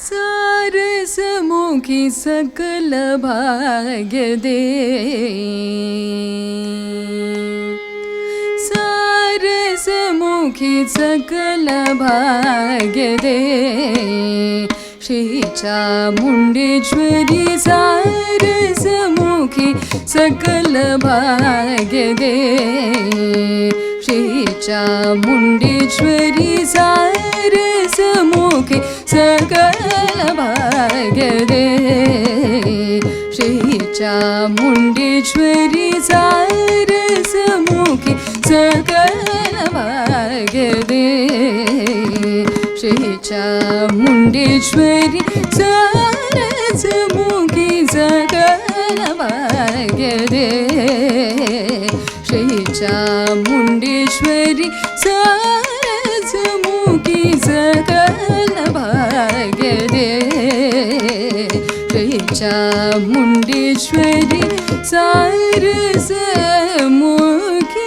सारसमुखी सकल भाग्य दे। सारसमुखी सकल भाग्य दे। श्री मुंडेश्वरी सारसमुखी सकल भाग्य दे। श्री मुंडेश्वरी सारसमुखी സകല ഭാഗ്യതേ ശ്രീ ചാമുണ്ടീശ്വരി സാരസമുഖി സകല ഭാഗ്യതേ ശ്രീ ചാമുണ്ടീശ്വരി സാരസമുഖി സകല ഭാഗ്യതേ Shri ചാമുണ്ടീശ്വരി rişveri sarısı muki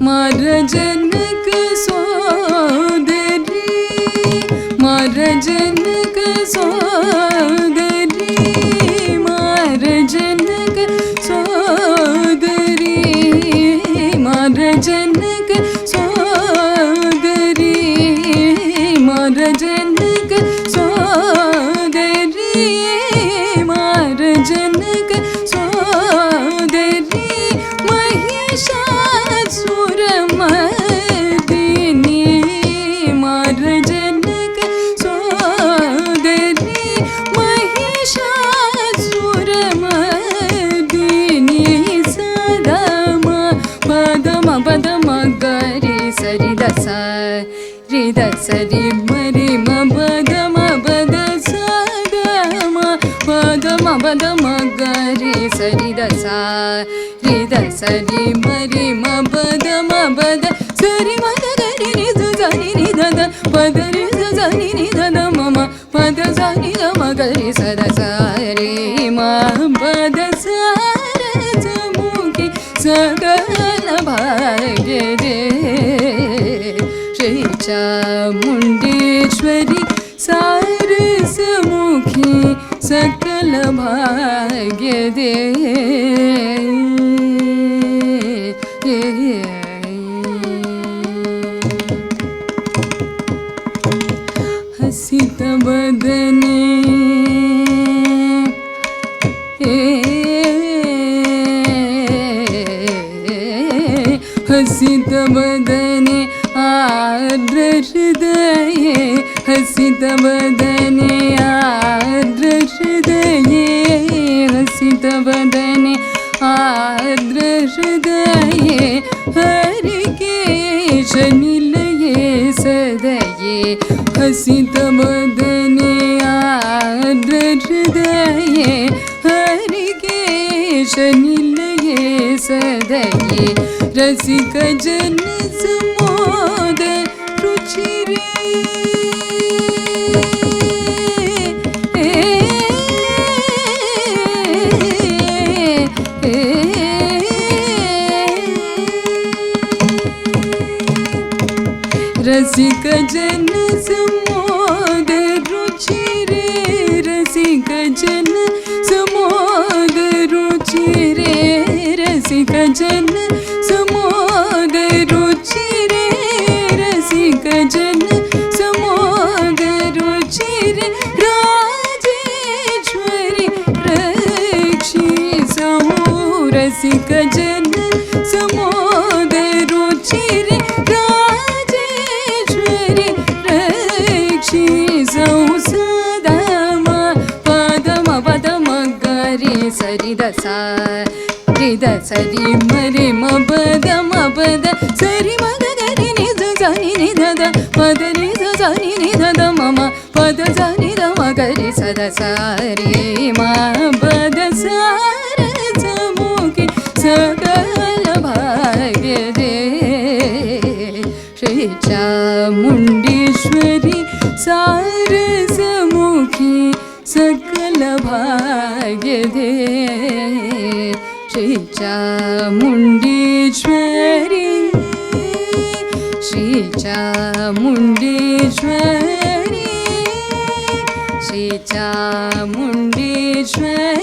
Maracan kıso deri Maracan kıso deri రిద సరి మరి మద మద సరి మద గరి రిదు జని నిద పద రిదు జని నిద మమ పద జని గమ గరి సర సరి మా పద సర ముఖి సగల భాగ్య శ్రీ చాముండేశ్వరి ಹಸಿತ ಬದನೆ ಆ ಹೃದಯ ಹಸಿತ ಬದ रसिक जन समोद सा ರಿದ ಸರಿ ಮರೆ ಮಬದ ಮಬದ ಸರಿ ಮಗ ಗರಿ ನಿಜ ಜನಿ ನಿಧದ ಪದ ನಿಜ ಜನಿ ನಿಧದ ಮಮ ಪದ ಜನಿ ರ ಮಗರಿ ಸದ ಸಾರಿ ಮಬದ ಸಾರಿ ಚಾಮುಂಡೇಶ್ವರ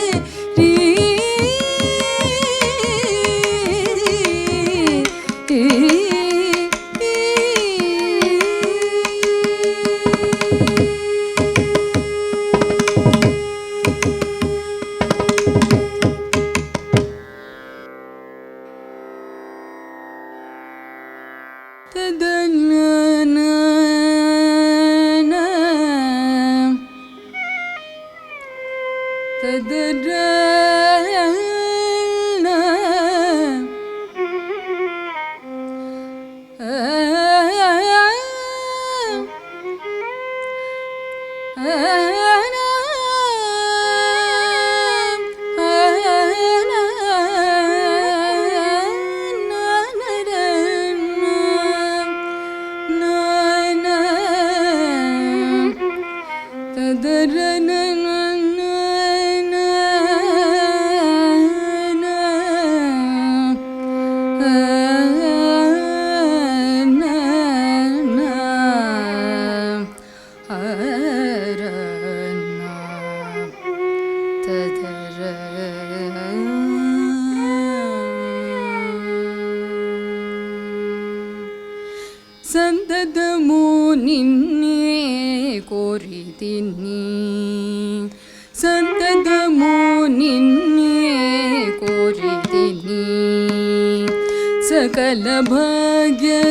ಸಕಲ ಭಾಗ್ಯದಾಯಿನಿ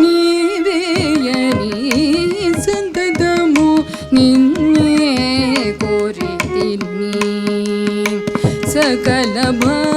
ನೀವೆಯನಿ ಸಂತತಮು ನಿನ್ನೆ ಕೋರಿದಿನಿ ಸಕಲ ಭಾಗ್ಯ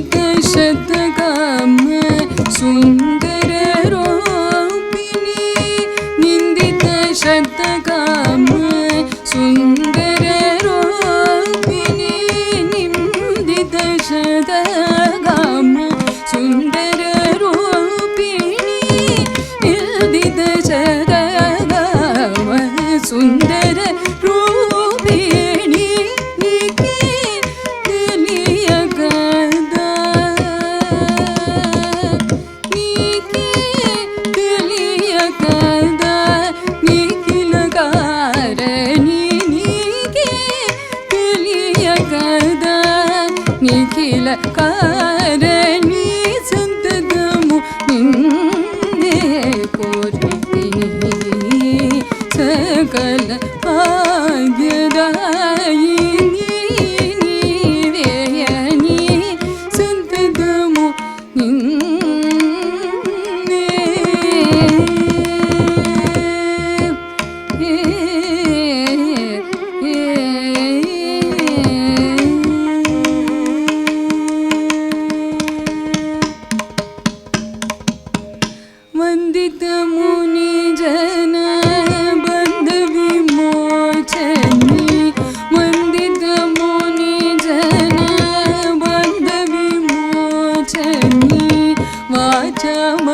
दशत काम सुन Come on.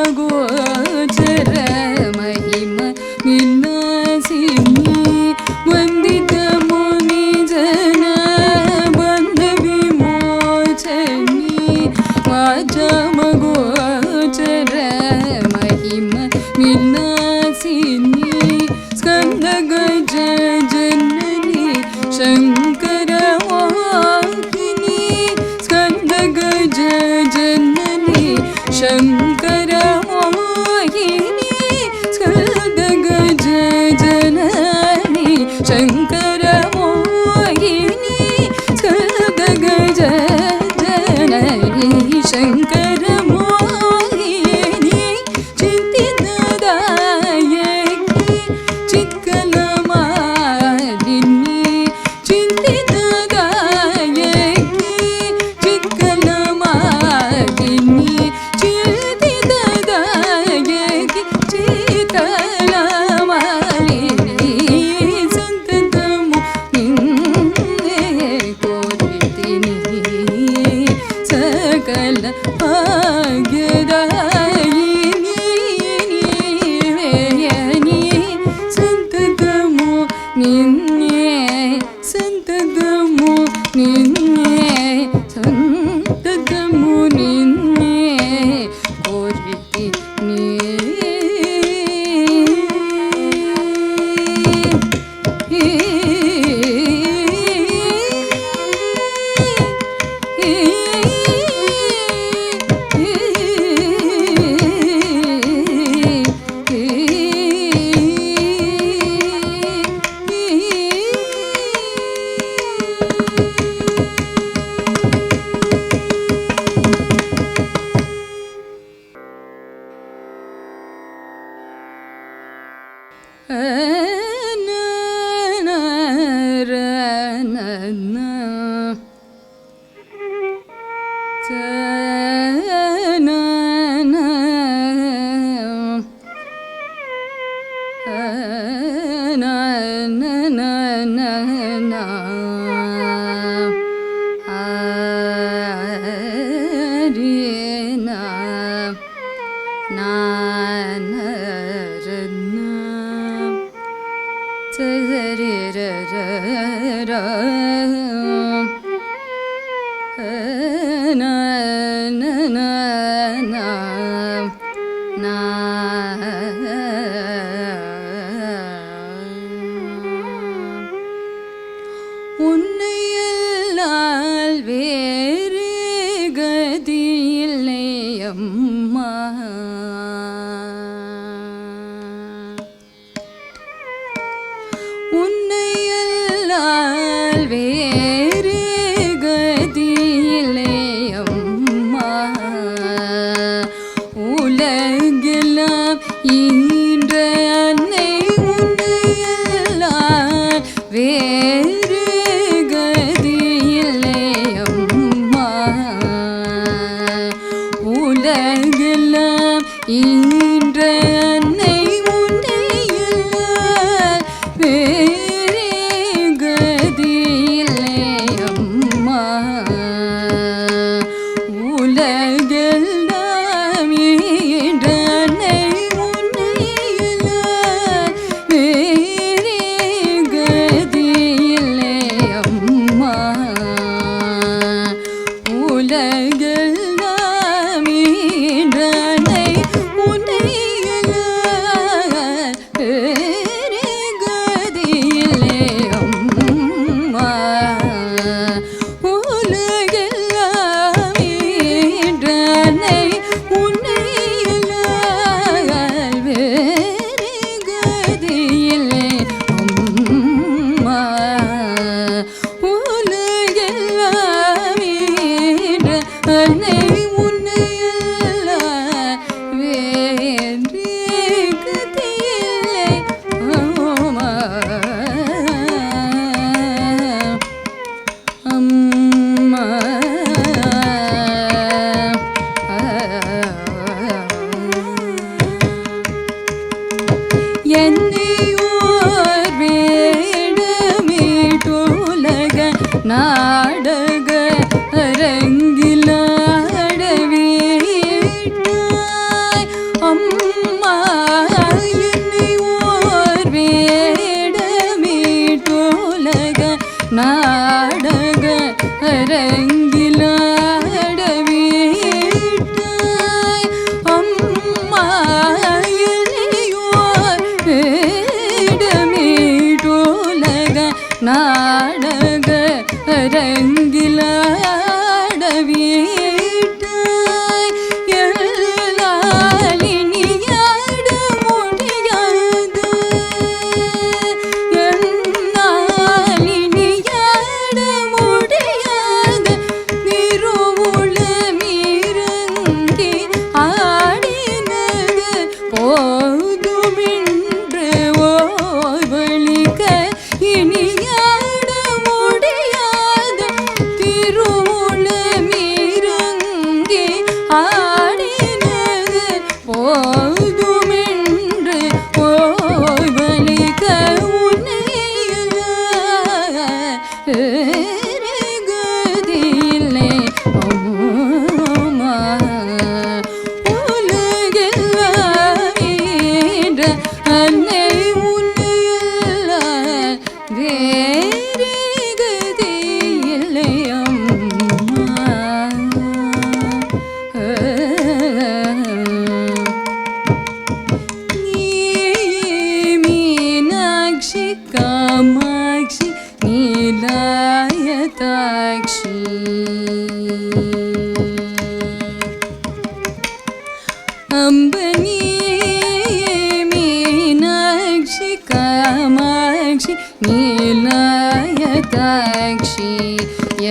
कामाक्षि നീലായതാക്ഷി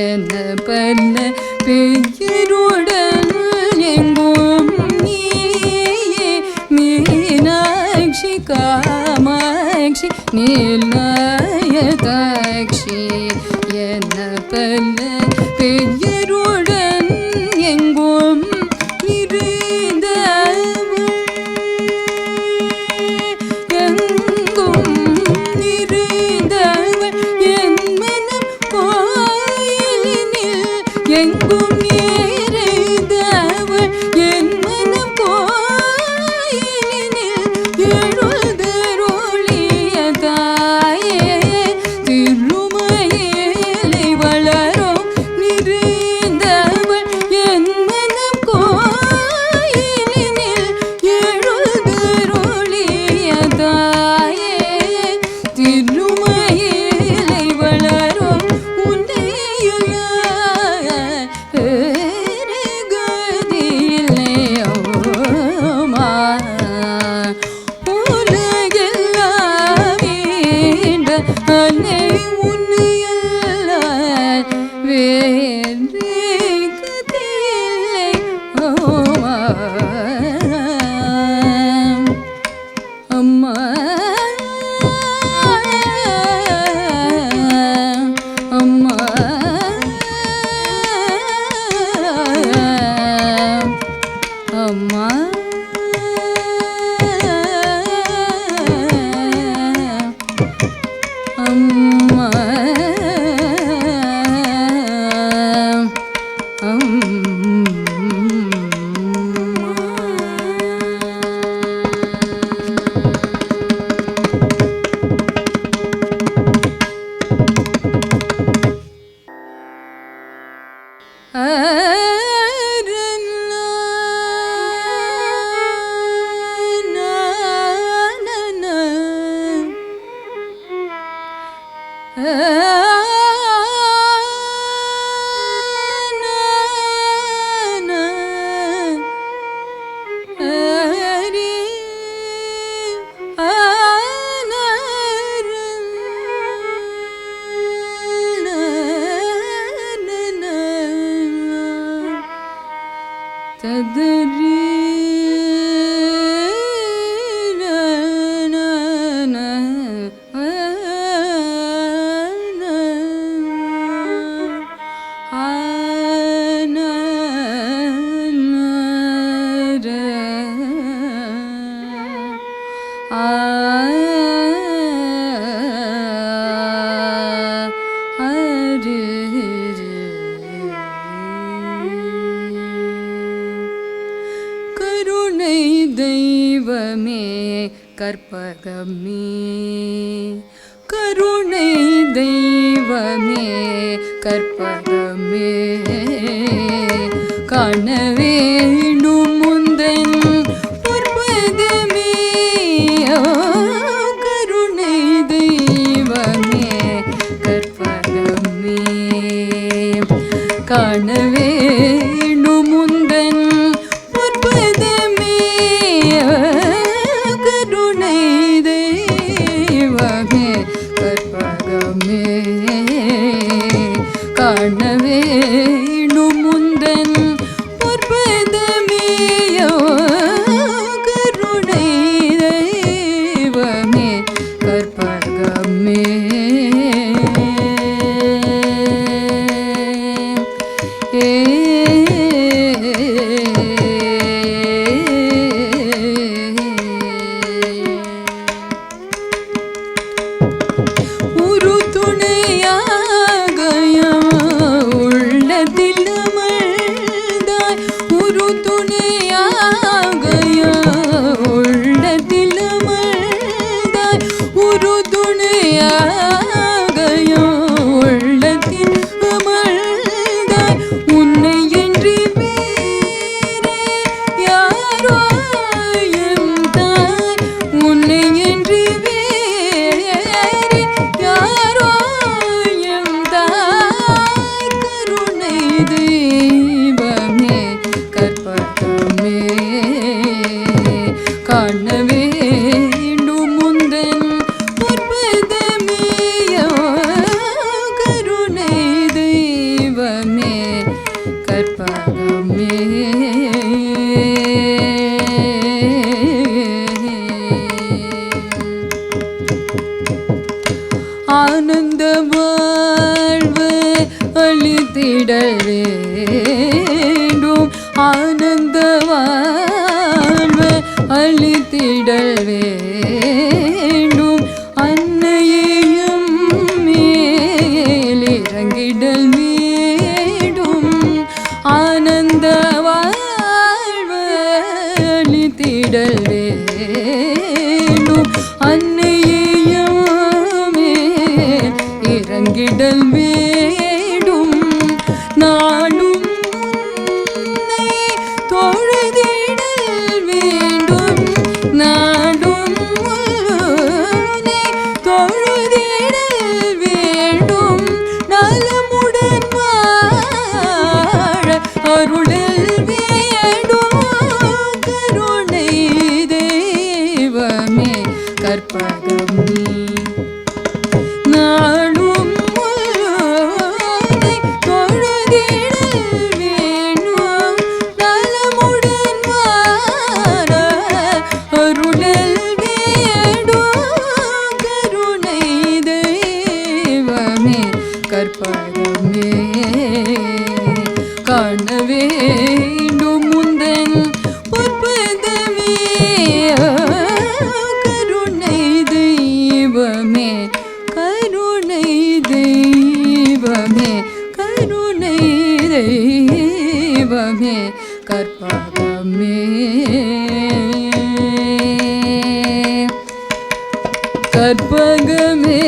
എന്ന പല്ല പെയ്യരുടനെങ്കും നീയേ. മീനാക്ഷി കാമാക്ഷി നീലായതാക്ഷി Ah கற்பகமே. கருணை தெய்வமே கற்பக காண வேணும் முந்தன் Darul சிவமே கற்பகமே கற்பகமே